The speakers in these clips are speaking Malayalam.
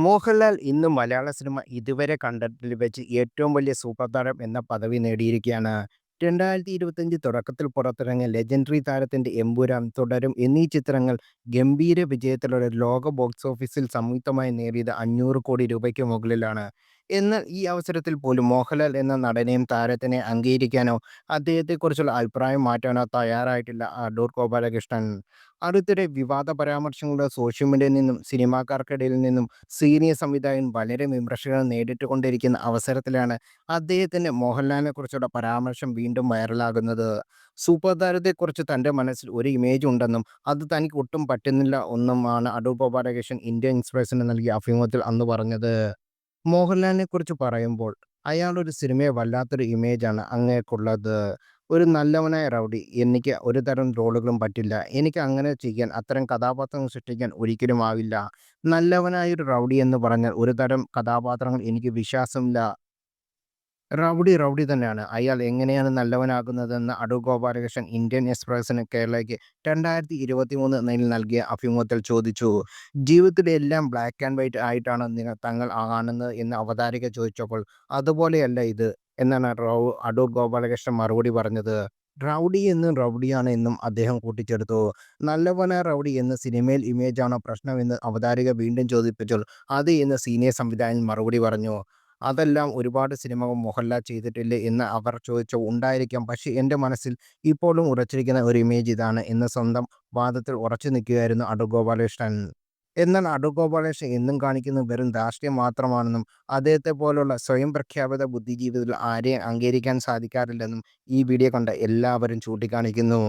മോഹൻലാൽ ഇന്ന് മലയാള സിനിമ ഇതുവരെ കണ്ടതിൽ വെച്ച് ഏറ്റവും വലിയ സൂപ്പർ താരം എന്ന പദവി നേടിയിരിക്കുകയാണ്. 2025 തുടക്കത്തിൽ പുറത്തിറങ്ങിയ ലെജൻഡറി താരത്തിന്റെ എമ്പുരാൻ, തുടരും എന്നീ ചിത്രങ്ങൾ ഗംഭീര വിജയത്തിലൂടെ ലോക ബോക്സ് ഓഫീസിൽ സംയുക്തമായി നേടിയത് അഞ്ഞൂറ് കോടി രൂപയ്ക്ക് മുകളിലാണ്. എന്നാൽ ഈ അവസരത്തിൽ പോലും മോഹൻലാൽ എന്ന നടനെയും താരത്തിനെ അംഗീകരിക്കാനോ അദ്ദേഹത്തെക്കുറിച്ചുള്ള അഭിപ്രായം മാറ്റാനോ തയ്യാറായിട്ടില്ല അടൂർ ഗോപാലകൃഷ്ണൻ. അടുത്തിടെ വിവാദ പരാമർശങ്ങളുടെ സോഷ്യൽ മീഡിയയിൽ നിന്നും സിനിമാക്കാർക്കിടയിൽ നിന്നും സീനിയർ സംവിധായകൻ വളരെ വിമർശനങ്ങൾ നേരിട്ടുകൊണ്ടിരിക്കുന്ന അവസരത്തിലാണ് അദ്ദേഹത്തിന്റെ മോഹൻലാലിനെ കുറിച്ചുള്ള പരാമർശം വീണ്ടും വൈറലാകുന്നത്. സൂപ്പർ താരത്തെക്കുറിച്ച് തന്റെ മനസ്സിൽ ഒരു ഇമേജ് ഉണ്ടെന്നും അത് തനിക്ക് ഒട്ടും പറ്റുന്നില്ല ഒന്നുമാണ് അടൂർ ഗോപാലകൃഷ്ണൻ ഇന്ത്യൻ എക്സ്പ്രസിന് നൽകിയ അഭിമുഖത്തിൽ അന്ന് പറഞ്ഞത്. മോഹൻലാലിനെക്കുറിച്ച് പറയുമ്പോൾ അയാൾ ഒരു സിനിമയെ വല്ലാത്തൊരു ഇമേജാണ് അങ്ങേക്കുള്ളത് ഒരു നല്ലവനായ റൗഡി. എനിക്ക് ഒരു തരം റോളുകളും പറ്റില്ല. എനിക്ക് അങ്ങനെ ചെയ്യാൻ, അത്തരം കഥാപാത്രങ്ങൾ സൃഷ്ടിക്കാൻ ഒരിക്കലും ആവില്ല. നല്ലവനായൊരു റൗഡി എന്ന് പറഞ്ഞാൽ ഒരു തരം കഥാപാത്രങ്ങൾ എനിക്ക് വിശ്വാസമില്ല. റൗഡി റൗഡി തന്നെയാണ്. അയാൾ എങ്ങനെയാണ് നല്ലവനാകുന്നതെന്ന് അടു ഗോപാലകൃഷ്ണൻ ഇന്ത്യൻ എക്സ്പ്രസിന് കേരളയ്ക്ക് 2023 എന്നതിൽ നൽകിയ അഭിമുഖത്തിൽ ചോദിച്ചു. ജീവിതത്തിലെ എല്ലാം ബ്ലാക്ക് ആൻഡ് വൈറ്റ് ആയിട്ടാണോ തങ്ങൾ കാണുന്നത് എന്ന് അവതാരിക ചോദിച്ചപ്പോൾ അതുപോലെയല്ല ഇത് എന്നാണ് റൗ അടൂർ ഗോപാലകൃഷ്ണൻ മറുപടി പറഞ്ഞത്. റൗഡി എന്നും റൗഡിയാണ് എന്നും അദ്ദേഹം കൂട്ടിച്ചേർത്തു. നല്ലവനായ റൗഡി എന്ന സിനിമയിൽ ഇമേജാണോ പ്രശ്നമെന്ന് അവതാരിക വീണ്ടും ചോദിച്ചപ്പോൾ അത് എന്ന് സീനിയർ സംവിധായകൻ മറുപടി പറഞ്ഞു. അതെല്ലാം ഒരുപാട് സിനിമകൾ മോഹൻലാൽ ചെയ്തിട്ടില്ല എന്ന് അവർ ചോദിച്ച ഉണ്ടായിരിക്കാം. പക്ഷേ എന്റെ മനസ്സിൽ ഇപ്പോഴും ഉറച്ചിരിക്കുന്ന ഒരു ഇമേജ് ഇതാണ് എന്ന സ്വന്തം വാദത്തിൽ ഉറച്ചു നിൽക്കുകയായിരുന്നു അടൂർ ഗോപാലകൃഷ്ണൻ. എന്നാൽ അടൂർ എന്നും കാണിക്കുന്നത് വെറും ധാർഷ്ട്യം മാത്രമാണെന്നും അദ്ദേഹത്തെ പോലുള്ള സ്വയം പ്രഖ്യാപിത ബുദ്ധിജീവിതത്തിൽ ആരെയും അംഗീകരിക്കാൻ സാധിക്കാറില്ലെന്നും ഈ വീഡിയോ കണ്ട എല്ലാവരും ചൂണ്ടിക്കാണിക്കുന്നു.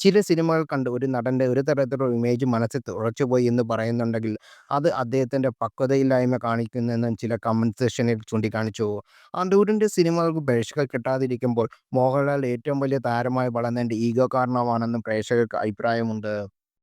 ചില സിനിമകൾ കണ്ട് ഒരു നടന്റെ ഒരു തരത്തിലുള്ള ഇമേജ് മനസ്സിൽ ഉറച്ചുപോയി എന്ന് പറയുന്നുണ്ടെങ്കിൽ അത് അദ്ദേഹത്തിന്റെ പക്വതയില്ലായ്മ കാണിക്കുന്നുവെന്നും ചില കമന്റ് സെക്ഷനിൽ ചൂണ്ടിക്കാണിച്ചു. അടൂരിന്റെ സിനിമകൾക്ക് പ്രേക്ഷകർ കിട്ടാതിരിക്കുമ്പോൾ മോഹൻലാൽ ഏറ്റവും വലിയ താരമായി വളർന്നതിന്റെ ഈഗോ കാരണമാണെന്നും പ്രേക്ഷകർക്ക് അഭിപ്രായമുണ്ട്.